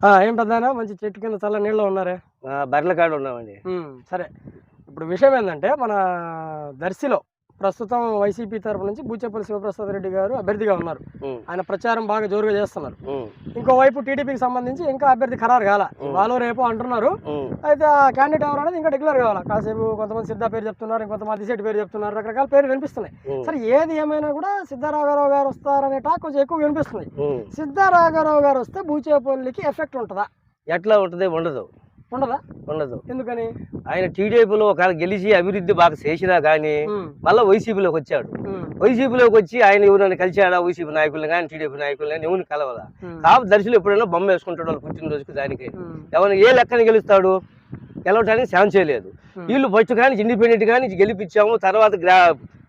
ఏం పెద్దాయనా మంచి చెట్టు కింద చల్ల నీళ్ళు ఉన్నారే? బర్రెల కాడ ఉన్నామండి. సరే. ఇప్పుడు విషయం ఏంటంటే మన దర్శిలో ప్రస్తుతం వైసీపీ తరపు నుంచి బూచేపల్లి శివప్రసాద్ రెడ్డి గారు అభ్యర్థిగా ఉన్నారు. ఆయన ప్రచారం బాగా జోరుగా చేస్తున్నారు. ఇంకోవైపు టీడీపీకి సంబంధించి ఇంకా అభ్యర్థి ఖరారు కాల. వాళ్ళు రేపు అంటున్నారు. అయితే ఆ క్యాండిడేట్ ఎవరు అనేది ఇంకా డిక్లేర్ కావాలి? కాసేపు కొంతమంది సిద్ధా పేరు చెప్తున్నారు ఇంకొంతమంది మధ్యశెట్టి పేరు చెప్తున్నారు రకరకాల పేర్లు వినిపిస్తున్నాయి. సరే ఏది ఏమైనా కూడా సిద్ధారాఘరావు గారు వస్తారనే టాక్ కొంచెం ఎక్కువ వినిపిస్తుంది. ఉమ్. సిద్ధారాఘరావు గారు వస్తే బూచేపల్లికి ఎఫెక్ట్ ఉంటుందా? ఎట్లా ఉంటది ఉండదు. ఉండదా? ఉండదు. ఎందుకని? ఆయన టీడీపీలో ఒకవేళ గెలిచి అభివృద్ధి బాగా చేసినా కానీ మళ్ళీ వైసీపీలోకి వచ్చాడు. వైసీపీలోకి వచ్చి ఆయన ఎవరైనా కలిశాడా? వైసీపీ నాయకులు కానీ టీడీపీ నాయకులు కానీ ఎవరిని కలవదా కాబట్టి దర్శనం ఎప్పుడైనా బొమ్మ వేసుకుంటాడు వాళ్ళు పుట్టినరోజుకి దానికి. ఎవరిని ఏ లెక్కన గెలుస్తాడు? గెలవడానికి ఛాన్స్ చేయలేదు. వీళ్ళు ఫస్ట్ కానీ ఇండిపెండెంట్ కానీ గెలిపించాము. తర్వాత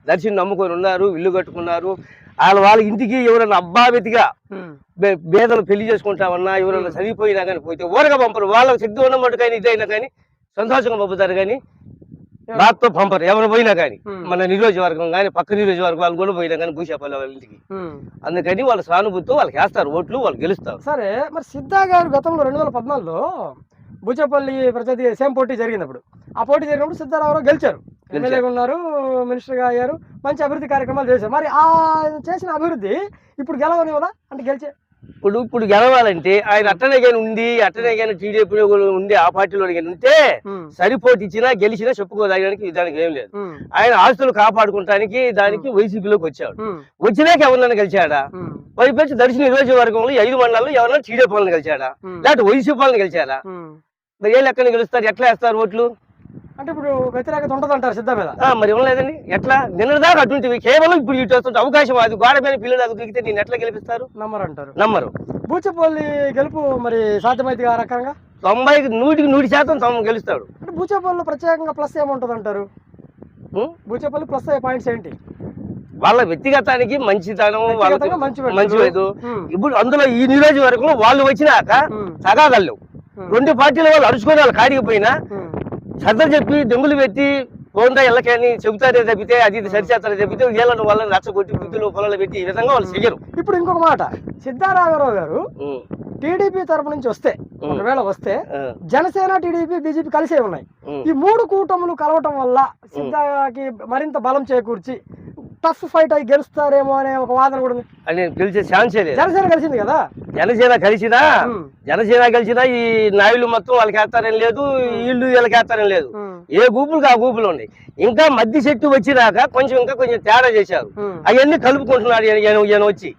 దర్శనం నమ్ముకొని ఉన్నారు ఇల్లు కట్టుకున్నారు. వాళ్ళ వాళ్ళ ఇంటికి ఎవరైనా అబ్బాబెతిగా ఉమ్, బే- పేదలు పెళ్ళి చేసుకుంటామన్నా ఎవరైనా చనిపోయినా కానీ పోతే ఊరగా పంపరు. వాళ్ళకి శక్తి ఉన్న కానీ ఇదైనా కానీ సంతోషంగా పంపుతారు కానీ బాధతో పంపరు. ఎవరు పోయినా కానీ మన నియోజకవర్గం కానీ పక్క నియోజకవర్గం వాళ్ళు కూడా పోయినా కానీ భూషాపల్లి వాళ్ళ ఇంటికి. అందుకని వాళ్ళ సానుభూతితో వాళ్ళకి వేస్తారు ఓట్లు వాళ్ళు గెలుస్తారు. సరే మరి సిద్ధా గారు గతంలో రెండు వేల పద్నాలుగులో బూచేపల్లి ప్రజాతి సేమ్ పోటీ జరిగింది అప్పుడు ఆ పోటీ జరిగినప్పుడు సిద్ధారామరావు గెలిచారు. ఎమ్మెల్యేగా ఉన్నారు మినిస్టర్గా అయ్యారు. మంచి అభివృద్ధి కార్యక్రమాలు చేశారు. మరి ఆ చేసిన అభివృద్ధి ఇప్పుడు గెలవని వల్ల అంటే గెలిచే ఇప్పుడు ఇప్పుడు గెలవాలంటే ఆయన అట్టనే కానీ ఉండి అట్టనే కానీ టీడీపీ ఉండి ఆ పార్టీలో కానీ ఉంటే సరిపోటీ ఇచ్చినా గెలిచినా చెప్పుకోదానికి దానికి ఏం లేదు. ఆయన ఆస్తులు కాపాడుకుంటానికి దానికి వైసీపీలోకి వచ్చాడు. వచ్చినాక ఎవరినైనా గెలిచాడా? వైపు దర్శన నియోజకవర్గంలో ఐదు మండలాల్లో ఎవరైనా టీడీపీ వాళ్ళని గెలిచాడా? లేకపోతే వైసీపీ వాళ్ళని గెలిచారా ఏ లెక్కన గెలుస్తారు? ఎట్లా వేస్తారు ఓట్లు? అంటే ఇప్పుడు వ్యతిరేకత ఉంటుంది అంటారు సిద్ధ మీద. మరి ఉండలేదండి ఎట్లా? నిన్నదాకా అటువంటివి కేవలం ఇప్పుడు ఇటు వస్తుంటే అవకాశం అది. గోడ మీద పిల్లలు దిగితే నేను ఎట్లా గెలిపిస్తారు? నమ్మరు అంటారు నమ్మరు. బూచేపల్లి గెలుపు మరి సాధ్యమైతే ఆ రకంగా? తొంభైకి నూటికి నూటి శాతం గెలుస్తాడు. అంటే బూచేపల్లిలో ప్రత్యేకంగా ప్లస్ ఏముంటుంది అంటారు? బూచేపల్లి ప్లస్ పాయింట్స్ ఏంటి? వాళ్ళ వ్యక్తిగతానికి మంచితనం వాళ్ళకి మంచి లేదు ఇప్పుడు అందులో ఈ నియోజకవర్గంలో వాళ్ళు వచ్చినాక తగాదళ్ళు రెండు పార్టీల వాళ్ళు అరుచుకొని వాళ్ళు కాడికి పోయినా సర్ద చెప్పి దొంగలు పెట్టి పోందా ఇళ్ళకని చెబుతారే తప్పితే అది ఇది సరిచేస్తారే తప్పితే వీళ్ళని వాళ్ళని రచ్చగొట్టి బుద్ధులు పొలాలు పెట్టి ఈ విధంగా వాళ్ళు చెయ్యరు. ఇప్పుడు ఇంకొక మాట. సిద్ధారాఘరావు గారు టీడీపీ తరపు నుంచి వస్తే ఒకవేళ వస్తే జనసేన టీడీపీ బీజేపీ కలిసే ఉన్నాయి. ఈ మూడు కూటములు కలవటం వల్ల సిద్ధాకి మరింత బలం చేకూర్చి టఫ్ ఫైట్ అయి గెలుస్తారేమో అనే ఒక వాదన కూడా ఉంది. అని పిలిచే ఛాన్సే లేదు. జనసేన కలిసింది కదా? జనసేన కలిసినా జనసేన కలిసినా ఈ నాయుళ్ళు మొత్తం వాళ్ళకి వేస్తారని లేదు వీళ్ళు వీళ్ళకి వేస్తారని లేదు. ఏ గూపులకు ఆ గూపులు ఉన్నాయి. ఇంకా మధ్య చెట్టు వచ్చినాక కొంచెం ఇంకా కొంచెం తేడా చేశారు. అవన్నీ కలుపుకుంటున్నాడు ఈయన- వచ్చి.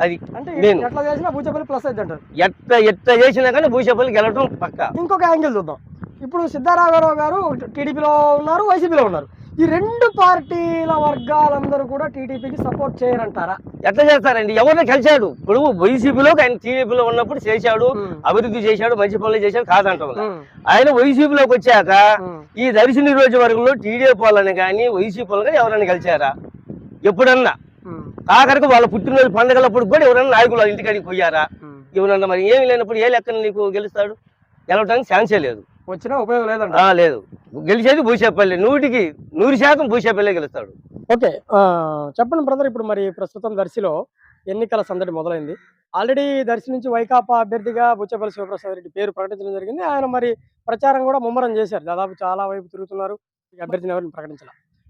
అది అంటే నేను. ఎట్లా చేసినా భూచపల్లి ప్లస్ అయితే అంటారు. ఎట్ట ఎట్ట చేసినా కానీ భూషపల్లి గెలవడం పక్క. ఇంకొక యాంగిల్ చూద్దాం. ఇప్పుడు సిద్ధారాఘరావు గారు టీడీపీలో ఉన్నారు వైసీపీలో ఉన్నారు. ఈ రెండు పార్టీల వర్గాలందరూ కూడా టీడీపీకి సపోర్ట్ చేయరంటారా? ఎట్లా చేస్తారండి? ఎవరిని కలిశాడు? ఇప్పుడు వైసీపీలో ఆయన టీడీపీలో ఉన్నప్పుడు చేశాడు అభివృద్ధి చేశాడు మంచి పనులు చేశాడు కాదంటాం ఆయన వైసీపీలోకి వచ్చాక. ఈ దర్శి నియోజకవర్గంలో టీడీపీ వాళ్ళని కానీ వైసీపీ వాళ్ళు కానీ ఎవరైనా కలిశారా? ఎప్పుడన్నా? ఆఖరికి వాళ్ళ పుట్టినరోజు పండుగలప్పుడు కూడా ఎవరైనా నాయకులు వాళ్ళ ఇంటికాడికి పోయారా. ఎవరన్నా మరి ఏమి లేనప్పుడు ఏ లెక్కన నీకు గెలుస్తాడు? గెలవడానికి ఛాన్సే లేదు. వచ్చినా ఉపయోగం లేదంట. ఆ, లేదు. గెలిచేది భూషేపల్లి. నూటికి నూరు శాతం భూషేపల్లి గెలుస్తాడు. ఓకే. చెప్పండి బ్రదర్ ఇప్పుడు మరి ప్రస్తుతం దర్శిలో ఎన్నికల సందడి మొదలైంది. ఆల్రెడీ దర్శి నుంచి వైకాపా అభ్యర్థిగా బుచ్చపల్లి శివప్రసాద్ రెడ్డి పేరు ప్రకటించడం జరిగింది. ఆయన మరి ప్రచారం కూడా ముమ్మరం చేశారు. దాదాపు చాలా వైపు తిరుగుతున్నారు. ఈ అభ్యర్థిని ఎవరిని ప్రకటించాల?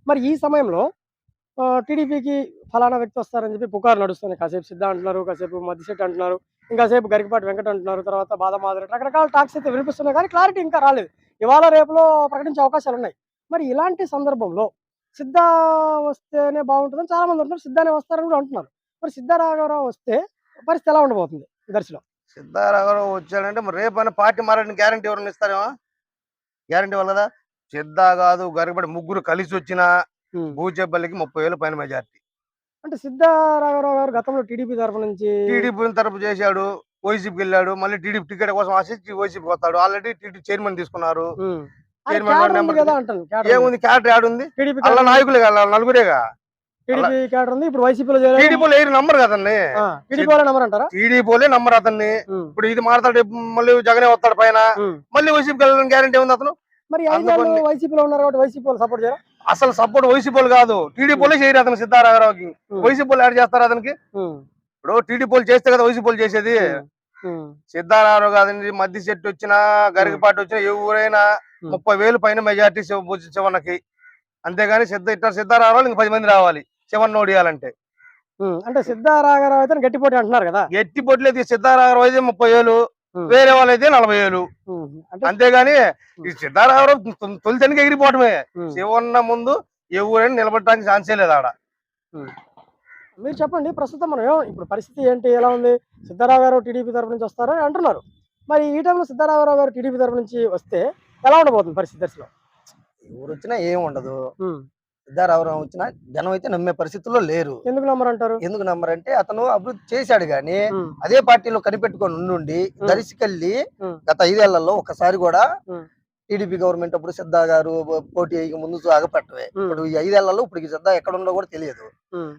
మరి ఈ సమయంలో టీడీపీకి ఫలానా వ్యక్తి వస్తారని చెప్పి పుకారు నడుస్తుంది కాసేపు సిద్ధ అంటున్నారు కాసేపు మధ్యశెట్టి అంటున్నారు ఇంకాసేపు గరికపాటి వెంకట అంటున్నారు తర్వాత బాదమాదిరి రకరకాల టాక్స్ అయితే వినిపిస్తున్నాయి కానీ క్లారిటీ ఇంకా రాలేదు. ఇవాళ రేపులో ప్రకటించే అవకాశాలు ఉన్నాయి. మరి ఇలాంటి సందర్భంలో సిద్ధ వస్తేనే బాగుంటుందని చాలా మంది అంటున్నారు సిద్ధానే వస్తారని కూడా అంటున్నారు. మరి సిద్ధారాఘవరావు వస్తే పరిస్థితి ఎలా ఉండబోతుంది ఈ దర్శనం? సిద్ధారాఘవరావు వచ్చాడంటే మరి రేపైనా పార్టీ మారని గ్యారంటీ ఎవరైనా ఇస్తారేమో? గ్యారంటీ కదా సిద్ధా కాదు గరిబడి ముగ్గురు కలిసి వచ్చిన భూచేపల్లికి ముప్పై వేలు పైన మెజార్టీ. అంటే సిద్ధారాఘవరావు గారు గతంలో టీడీపీ తరఫు నుంచి టీడీపీ తరపు చేశాడు వైసీపీకి వెళ్ళాడు మళ్ళీ టీడీపీ టికెట్ కోసం ఆశించి వైసీపీ వస్తాడు. ఆల్రెడీ టీడీ చైర్మన్ తీసుకున్నారు. చైర్మన్. ఏముంది క్యాడర్ యాడ్ ఉంది? టీడీపీ అలా. నాయకులే కదా నలుగురేగా? టీడీపీ క్యాడర్ ఉంది ఇప్పుడు వైసీపీలో టీడీపీలో ఏరి నంబర్ కదండి టీడీపీ వాళ్ళ నెంబర్ అంటారా? టీడీపీలే నంబర్ అతన్ని. ఇప్పుడు ఇది మాట్లాడు మళ్ళీ జగనే వస్తాడు పైన. మళ్ళీ వైసీపీకి వెళ్ళడానికి గ్యారంటీ ఉంది అతను. మరి వైసీపీలో ఉన్నారు కాబట్టి వైసీపీ సపోర్ట్ చేయరా? అసలు సపోర్ట్ వైసీపీ కాదు. టీడీపీలే చేయరు అతను సిద్ధారాఘరావుకి ఉమ్. వైసీపీ యాడ్ చేస్తారు అతనికి? ఇప్పుడు టీడీపీ చేస్తే కదా వైసీపీ చేసేది. సిద్ధారావు కాదండి మద్ది చెట్టు వచ్చినా గరికపాటి వచ్చినా ఎవరైనా. ముప్పై వేలు పైన మెజార్టీ శివ శివన్నకి అంతేగాని సిద్ధ ఇట్లా సిద్ధారావు ఇంక పది మంది రావాలి. శివన్ ఓడియాలంటే. అంటే సిద్ధారాఘరావు అయితే గట్టి పోటీ అంటున్నారు కదా. ఎట్టి పొట్లేదు సిద్ధారావు అయితే ముప్పై వేలు. వేరే వాళ్ళు అయితే నలభై వేలు అంతేగాని ఈ సిద్ధారావు తొలితనికి ఎగిరిపోవటమే. శివన్న ముందు ఎవరైనా నిలబడటానికి ఛాన్సే లేదు ఆడ. మీరు చెప్పండి ప్రస్తుతం మనం ఇప్పుడు పరిస్థితి ఏంటి ఎలా ఉంది? సిద్ధారామరావు టీడీపీ తరపు నుంచి వస్తారో అని అంటున్నారు. మరి ఈ టైంలో సిద్ధారామరావు గారు టీడీపీ తరపు నుంచి వస్తే ఎలా ఉండబోతుంది పరిస్థితి దర్శనం? ఎవరు వచ్చినా ఏం ఉండదు. సిద్ధారామరావు వచ్చినా జనం అయితే నమ్మే పరిస్థితుల్లో లేరు ఎందుకు నమ్మరంటారు ఎందుకు నమ్మరంటే అతను అభివృద్ధి చేశాడు గాని అదే పార్టీలో కనిపెట్టుకొని ఉండి దర్శకెళ్ళి ఉమ్. గత ఐదేళ్ళలో ఒకసారి కూడా. టీడీపీ గవర్నమెంట్ అప్పుడు సిద్ధా గారు పోటీ అయ్యి ముందు సాగపట్టవే ఉమ్. ఇప్పుడు ఈ ఐదేళ్ళలో ఇప్పుడు సిద్ధా ఎక్కడ ఉండో కూడా తెలియదు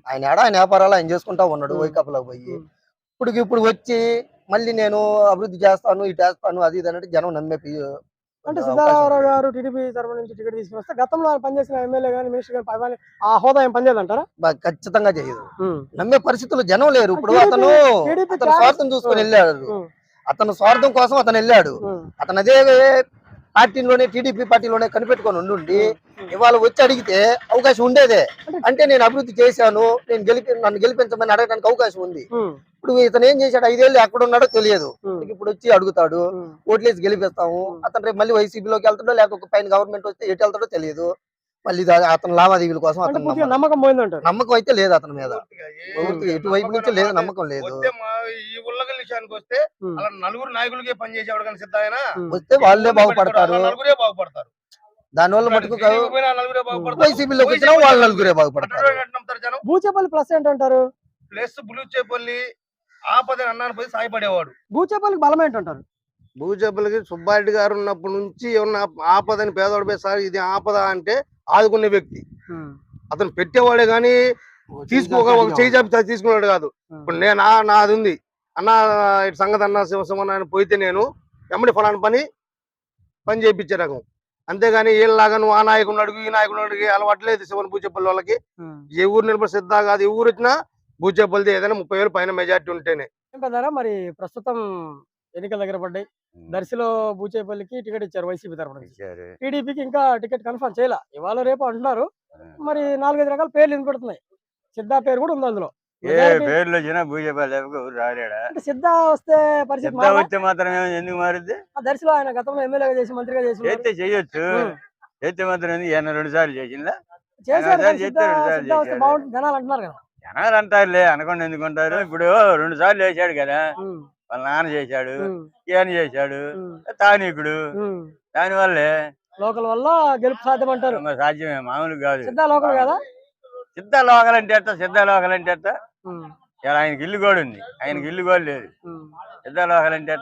ఆయన ఏడా ఆయన వ్యాపారాలు ఆయన చేసుకుంటా ఉన్నాడు. వైకాపులకు పోయి. ఇప్పుడు ఇప్పుడు వచ్చి మళ్ళీ నేను అభివృద్ధి చేస్తాను ఇటు చేస్తాను అది ఇది అంటే జనం నమ్మే అంటే సిద్ధారామరావు. గారు టీడీపీ తరపు నుంచి టికెట్ తీసుకుని వస్తే గతంలో ఆయన పనిచేసిన ఎమ్మెల్యే కానీ మినిస్టర్ పైవాని ఆ హోదా ఏం పనిచేయదంటారా? బా- ఖచ్చితంగా చేయదు. నమ్మే పరిస్థితుల్లో జనం లేరు. ఇప్పుడు అతను అతను స్వార్థం చూసుకొని వెళ్ళాడు. అతను స్వార్థం కోసం అతను వెళ్ళాడు. అతను అదే పార్టీలోనే టీడీపీ పార్టీలోనే కనిపెట్టుకొని ఉండి ఇవాళ వచ్చి అడిగితే అవకాశం ఉండేదే. అంటే నేను అభివృద్ధి చేశాను నేను గెలిపి నన్ను గెలిపించమని అడగడానికి అవకాశం ఉంది. ఇప్పుడు ఇతను ఏం చేశాడు? ఐదేళ్ళు ఎక్కడ ఉన్నాడో తెలియదు. ఇప్పుడు వచ్చి అడుగుతాడు ఓట్లేసి గెలిపిస్తాము. అతను రేపు మళ్ళీ వైసీపీలోకి వెళ్తాడో లేకపోతే పైన గవర్నమెంట్ వస్తే ఎటు వెళ్తాడో తెలియదు. మళ్ళీ అతను లావాదేవీల కోసం అతను నమ్మకం. నమ్మకం అయితే లేదు అతని మీద. ఎటువైపు నుంచి లేదు నమ్మకం లేదు. ఈ ఉల్లగల్ విషయానికి వస్తే అలా నలుగురు నాయకులకే పనిచేసేవాడు కానీ సిద్ధ ఆయన ఉమ్. వస్తే వాళ్ళే బాగుపడతారు. నలుగురే బాగుపడతారు. దానివల్ల మటుకు వైసీపీలోకి వచ్చినా వాళ్ళు నలుగురే బాగుపడతారు. బూచేపల్లి ప్లస్ ఏంటంటారు? ప్లస్ బులుచేపల్లి ఆపద అన్నాను పోయి సాయపడేవాడు. బూచేపల్లికి బలం ఏంటంటారు? భూజబ్బులకి సుబ్బారెడ్డి గారు ఉన్నప్పటి నుంచి ఏమన్నా ఆపదని పేదవాడు పోయి సార్ ఇది ఆపద అంటే ఆదుకునే వ్యక్తి. అతను పెట్టేవాడే కానీ తీసుకోక ఒక చేయి చాపి తీసుకున్నాడు కాదు. ఇప్పుడు నేను నా- నాది ఉంది అన్న ఇటు సంగతి అన్న శివ శివన్న అని పోయితే నేను ఎమ్మడి ఫలాని పని పని చేయించే రకం. అంతేగాని వీళ్ళలాగా నువ్వు ఆ నాయకుడు అడుగు ఈ నాయకుడు అడుగు అలవాట్లేదు శివన్ భూచేపల్లి వాళ్ళకి. ఏ ఊరు నిలబడి సిద్ధా కాదు ఏ ఊరు వచ్చినా భూచేపల్లిది ఏదైనా ముప్పై వేలు పైన మెజార్టీ ఉంటేనే. మరి ప్రస్తుతం ఎన్నికల దగ్గర పడ్డాయి. దర్శిలో బూచేపల్లికి టికెట్ ఇచ్చారు వైసీపీ తరఫున టీడీపీకి ఇంకా టికెట్ కన్ఫర్మ్ చేయాల. ఇవాళ రేపు అంటున్నారు. మరి నాలుగైదు రకాల పేర్లు వినపడుతున్నాయి. సిద్ధా పేరు కూడా ఉంది అందులో. ఏ పేర్లు వచ్చినా భూజపాలి ఎవరు రాలేడా? అంటే సిద్ధా వస్తే పరిస్థితి మాత్రం ఎందుకు మారుద్ది? ఆ దర్శిలో ఆయన గతంలో ఎమ్మెల్యేగా చేసి మంత్రిగా మాత్రం ఈయన రెండు సార్లు చేసిందా? జనాలు అంటున్నారు కదా. జనాలు అంటారులే అనకుండా ఎందుకుంటారు ఇప్పుడు రెండు సార్లు చేశాడు కదా. వాళ్ళ నాన్న చేశాడు ఈయన చేశాడు తానీకుడు. దాని వల్లే లోకల్ వల్ల గెలుపు సాధ్యం అంటారు సాధ్యమే మామూలు కాదు. సిద్ధా లోకల్ కదా? సిద్ధ లోకలంటే ఎట్ట సిద్ధ ఎట్ట ఉమ్, ఇలా ఆయనకి ఇల్లు కూడా ఉంది ఆయనకి ఇల్లు కూడా లేదు. ఇద్దరు ఒకరంటే